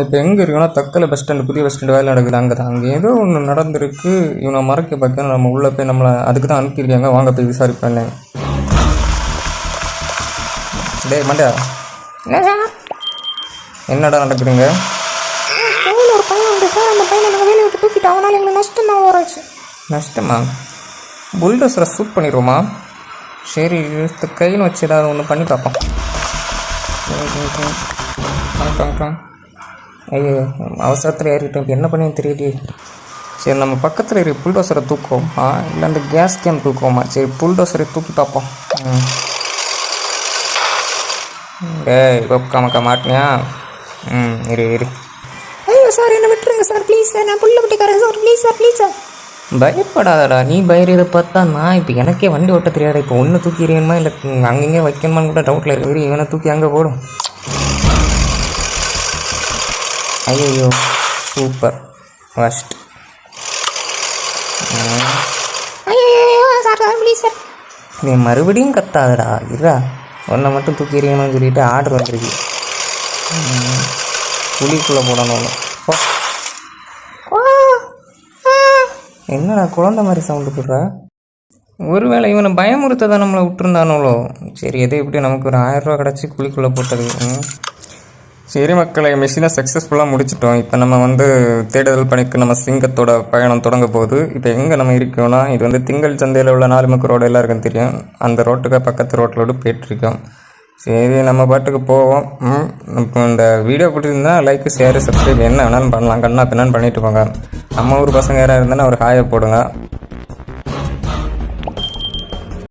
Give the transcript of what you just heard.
இப்போ எங்கே இருக்குன்னா தக்கலை பஸ் ஸ்டாண்டு புதிய பஸ் ஸ்டாண்டு வேலை நடக்குது. அங்கே தான். அங்கே ஏதோ ஒன்று நடந்திருக்கு. இவனை மறைக்க பார்க்க நம்ம உள்ளே போய் நம்மளை அதுக்கு தான் அனுப்பியிருக்காங்க. வாங்க போய் விசாரிப்பேன் டேய் மண்டா. என்னடா நடக்குதுங்க? ஒரு பையன் உண்டு சார் அந்த பையனை நாங்கள் வேலையை விட்டு தூக்கிட்டோம் அவனால் எங்களுக்கு நஷ்டம் தான் ஓராச்சு நஷ்டமா? புல்டோஸரை சூட் பண்ணிடுவோமா? சரி கையில் வச்சு ஏதாவது ஒன்று பண்ணி பார்ப்போம். ஐயோ அவசரத்தில் ஏறிட்டோம். இப்போ என்ன பண்ணி தெரியலையே. சரி நம்ம பக்கத்தில் இருக்க புல்டோசரை தூக்குவோமா. இல்லை அந்த கேஸ் கேன் தூக்குவோமா? சரி புல்டோசரை தூக்கி பார்ப்போம். ஏய் கொக்காமக்கா மாட்டினியா? ம் இரு இரு. ஐயோ சார் என்ன விட்டுருங்க சார் ப்ளீஸ் சார் நான் புள்ள விட்டுக்காரன் sir please sir please sir பயப்படாதடா. நீ பயறதை பார்த்தா நான் இப்போ எனக்கே வண்டி ஓட்ட தெரியாதா? இப்போ ஒன்று தூக்கி இல்லை அங்கங்கே வைக்கணுமான்னு கூட டவுட்டில் இருக்குது இவனை தூக்கி அங்கே போடும். ஐயோ சூப்பர். ஃபஸ்ட் நீ மறுபடியும் கத்தாதடா இருடா. ஒன்றை மட்டும் தூக்கி எறியணும்னு சொல்லிட்டு ஆர்டர் வந்திருக்கு. புளிக்குள்ளே போடணும் என்னடா குழந்த மாதிரி சவுண்டு போடுற? ஒருவேளை இவனை பயமுறுத்த தான் நம்மளை விட்டுருந்தானோளோ சரி எது எப்படி நமக்கு ஒரு ஆயிரம் ரூபா கிடச்சி குழிக்குள்ளே போட்டது. சரி மக்களை மிஷினை சக்ஸஸ்ஃபுல்லாக முடிச்சிட்டோம். இப்போ நம்ம வந்து தேடுதல் பணிக்கு நம்ம சிங்கத்தோட பயணம் தொடங்க போகுது. இப்போ எங்கே நம்ம இருக்கோம்னா இது வந்து திங்கள் சந்தையில் உள்ள நாலுமுக்கு ரோடு எல்லாருக்கும் தெரியும். அந்த ரோட்டுக்கு பக்கத்து ரோட்டிலோடு போயிட்டுருக்கோம். சரி நம்ம பாட்டுக்கு போவோம். இப்போ இந்த வீடியோ பிடிச்சிருந்தா லைக் ஷேர் சப்ஸ்கிரைப் என்ன வேணாலும் பண்ணலாம். கண்ணா பின்னான்னு பண்ணிட்டு போங்க. நம்ம ஊர் பசங்க யாராவது இருந்தாலும் ஒரு ஹாயை போடுங்க.